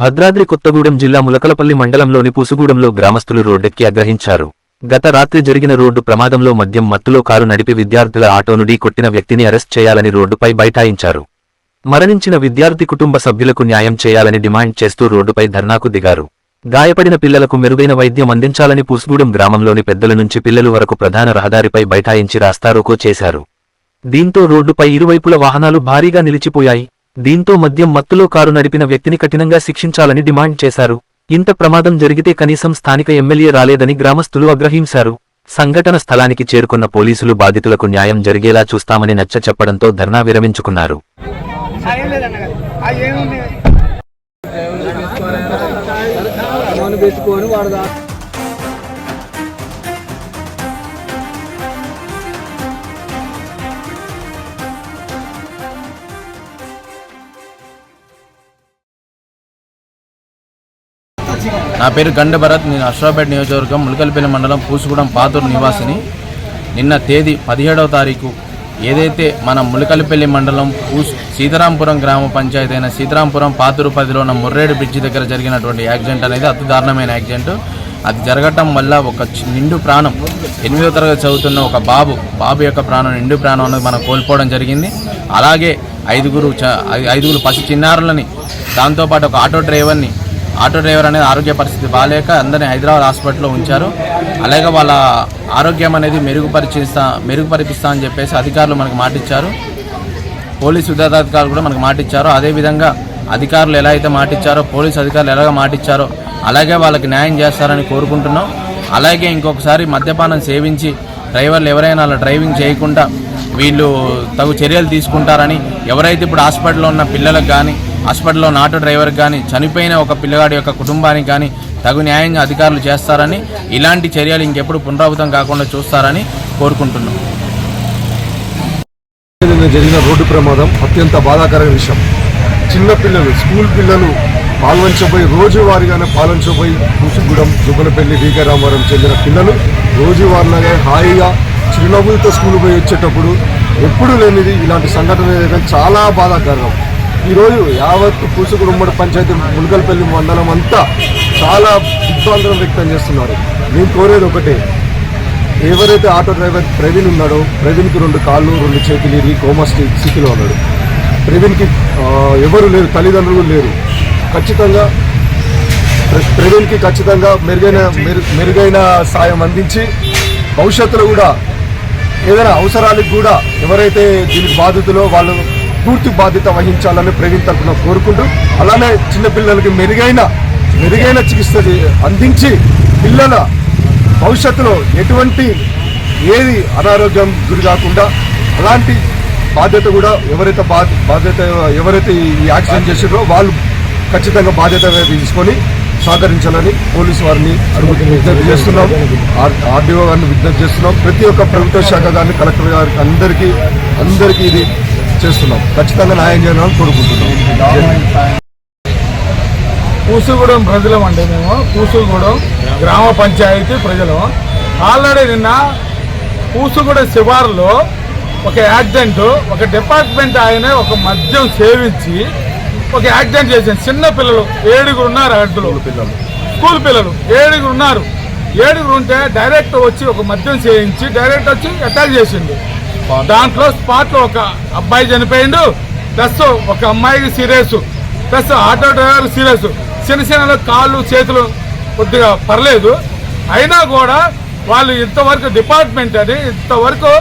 భద్రాద్రి కొత్తగూడెం జిల్లా ములకలపల్లి మండలంలోని పూసుగూడెంలో గ్రామస్తులు రోడ్డెక్కి ఆగ్రహించారు. గత రాత్రి జరిగిన రోడ్డు ప్రమాదంలో మద్యం మత్తులో కారు నడిపి విద్యార్థుల ఆటోను కొట్టిన వ్యక్తిని అరెస్ట్ చేయాలని రోడ్డుపై బైఠాయించారు. మరణించిన విద్యార్థి కుటుంబ సభ్యులకు న్యాయం చేయాలని డిమాండ్ చేస్తూ రోడ్డుపై ధర్నాకు దిగారు. గాయపడిన పిల్లలకు మెరుగైన వైద్యం అందించాలని పూసుగూడెం గ్రామంలోని పెద్దల నుంచి పిల్లలు వరకు ప్రధాన రహదారిపై బైఠాయించి రాస్తారోకో చేశారు. దీంతో రోడ్డుపై ఇరువైపుల వాహనాలు భారీగా నిలిచిపోయాయి. దీంతో మద్యం మత్తులో కారు నడిపిన వ్యక్తిని కఠినంగా శిక్షించాలని డిమాండ్ చేశారు. ఇంత ప్రమాదం జరిగితే కనీసం స్థానిక ఎమ్మెల్యే రాలేదని గ్రామస్తులు ఆగ్రహించారు. సంఘటన స్థలానికి చేరుకున్న పోలీసులు బాధితులకు న్యాయం జరిగేలా చూస్తామని నచ్చ చెప్పడంతో ధర్నా విరమించుకున్నారు. ఆ నా పేరు గండ భరత్ నేను అశ్రాపేట నియోజకవర్గం ములకల్పల్లి మండలం పూసుగూడెం పాతూరు నివాసిని. నిన్న తేదీ పదిహేడవ తారీఖు ఏదైతే మన ములకల్పల్లి మండలం పూస్ సీతారాంపురం గ్రామ పంచాయతీ అయిన సీతారాంపురం పాతూరు పదిలో ఉన్న ముర్రేడు బ్రిడ్జి దగ్గర జరిగినటువంటి యాక్సిడెంట్ అనేది అతి దారుణమైన యాక్సిడెంట్. అది జరగటం వల్ల ఒక చి- నిండు ప్రాణం ఎనిమిదో తరగతి చదువుతున్న ఒక బాబు బాబు యొక్క ప్రాణం నిండు ప్రాణం అనేది మనం కోల్పోవడం జరిగింది. అలాగే ఐదుగురు ఐదుగురు పసి చిన్నారులని దాంతోపాటు ఒక ఆటో డ్రైవర్ని ఆటో డ్రైవర్ అనేది ఆరోగ్య పరిస్థితి బాగాలేక అందరినీ హైదరాబాద్ హాస్పిటల్లో ఉంచారు. అలాగే వాళ్ళ ఆరోగ్యం అనేది మెరుగుపరిచిస్తా మెరుగుపరిపిస్తా అని చెప్పేసి అధికారులు మనకు మాటిచ్చారు. పోలీసు ఉన్నతాధికారులు కూడా మనకు మాటిచ్చారు. అదేవిధంగా అధికారులు ఎలా అయితే మాటిచ్చారో పోలీసు అధికారులు ఎలాగ మాటిచ్చారో అలాగే వాళ్ళకి న్యాయం చేస్తారని కోరుకుంటున్నాం. అలాగే ఇంకొకసారి మద్యపానం సేవించి డ్రైవర్లు ఎవరైనా అలా డ్రైవింగ్ చేయకుండా వీళ్ళు తగు చర్యలు తీసుకుంటారని ఎవరైతే ఇప్పుడు హాస్పిటల్లో ఉన్న పిల్లలకు కానీ హాస్పిటల్లో నాటు డ్రైవర్ డ్రైవర్కి కానీ చనిపోయిన ఒక పిల్లగాడి యొక్క కుటుంబానికి కానీ తగు న్యాయంగా అధికారులు చేస్తారని ఇలాంటి చర్యలు ఇంకెప్పుడు పునరావృతం కాకుండా చూస్తారని కోరుకుంటున్నాం. జరిగిన రోడ్డు ప్రమాదం అత్యంత బాధాకరమైన విషయం. చిన్నపిల్లలు స్కూల్ పిల్లలు పాల్వంచబోయి రోజువారీగానే పాల్వంచబోయి కూచిగూడెం జుగలపల్లి వీకరామవరం చెందిన పిల్లలు రోజువారీలాగా హాయిగా చిరునవ్వులతో స్కూల్ పోయి వచ్చేటప్పుడు ఎప్పుడు లేనిది ఇలాంటి సంఘటన చాలా బాధాకరం. ఈరోజు యావత్ పూసుగూడెం ఉమ్మడి పంచాయతీ ములకల్పల్లి మండలం అంతా చాలా దిగ్భ్రాంతరం వ్యక్తం చేస్తున్నారు. నేను కోరేది ఒకటే ఎవరైతే ఆటో డ్రైవర్ ప్రవీణ్ ఉన్నాడో ప్రవీణ్కి రెండు కాళ్ళు రెండు చేతులు ఇరి కోమా స్థితిలో ఉన్నాడు. ప్రవీణ్కి ఎవరు లేరు తల్లిదండ్రులు లేరు. ఖచ్చితంగా ప్ర- ప్రవీణ్కి ఖచ్చితంగా మెరుగైన మెరు- మెరుగైన సాయం అందించి భవిష్యత్తులో కూడా ఏదైనా అవసరాలకు కూడా ఎవరైతే దీనికి బాధితులో వాళ్ళు పూర్తి బాధ్యత వహించాలని ప్రవీణ్ తరఫున కోరుకుంటూ అలానే చిన్నపిల్లలకి మెరుగైన మెరుగైన చికిత్స అందించి పిల్లల భవిష్యత్తులో ఎటువంటి ఏది అనారోగ్యం గురి కాకుండా అలాంటి బాధ్యత కూడా ఎవరైతే బా- బాధ్యత ఎవరైతే ఈ యాక్సిడెంట్ చేసారో వాళ్ళు ఖచ్చితంగా బాధ్యత తీసుకొని సహకరించాలని పోలీసు వారిని విజ్ఞప్తి చేస్తున్నాం. ఆర్- ఆర్డీఓ గారిని విజ్ఞప్తి చేస్తున్నాం. ప్రతి ఒక్క ప్రభుత్వ శాఖ గారిని కలెక్టర్ గారికి అందరికీ అందరికీ ఇది చేస్తున్నాం. ఖచ్చితంగా న్యాయం చేయాలని కోరుకుంటున్నాం. పూసుగూడెం ప్రజలం అండి మేము. పూసుగూడెం గ్రామ పంచాయతీ ప్రజలు. ఆల్రెడీ నిన్న పూసుగూడెం శివారులో ఒక యాక్సిడెంట్ ఒక డిపార్ట్మెంట్ ఆయన ఒక మద్యం సేవించి ఒక యాక్సిడెంట్ చేసింది. చిన్న పిల్లలు ఏడుగురు ఉన్నారు అడ్డులో పిల్లలు. స్కూల్ పిల్లలు ఏడుగురు ఉన్నారు. ఏడుగురు ఉంటే డైరెక్ట్ వచ్చి ఒక మద్యం సేవించి డైరెక్ట్ వచ్చి అటాక్ చేసిండు. దాంట్లో స్పాట్లో ఒక అబ్బాయి చనిపోయిండు ప్లస్ ఒక అమ్మాయికి serious. Plus auto driver serious. చిన్న చిన్న కాళ్ళు చేతులు కొద్దిగా పర్లేదు. అయినా కూడా వాళ్ళు ఇంతవరకు డిపార్ట్మెంట్ అని ఇంతవరకు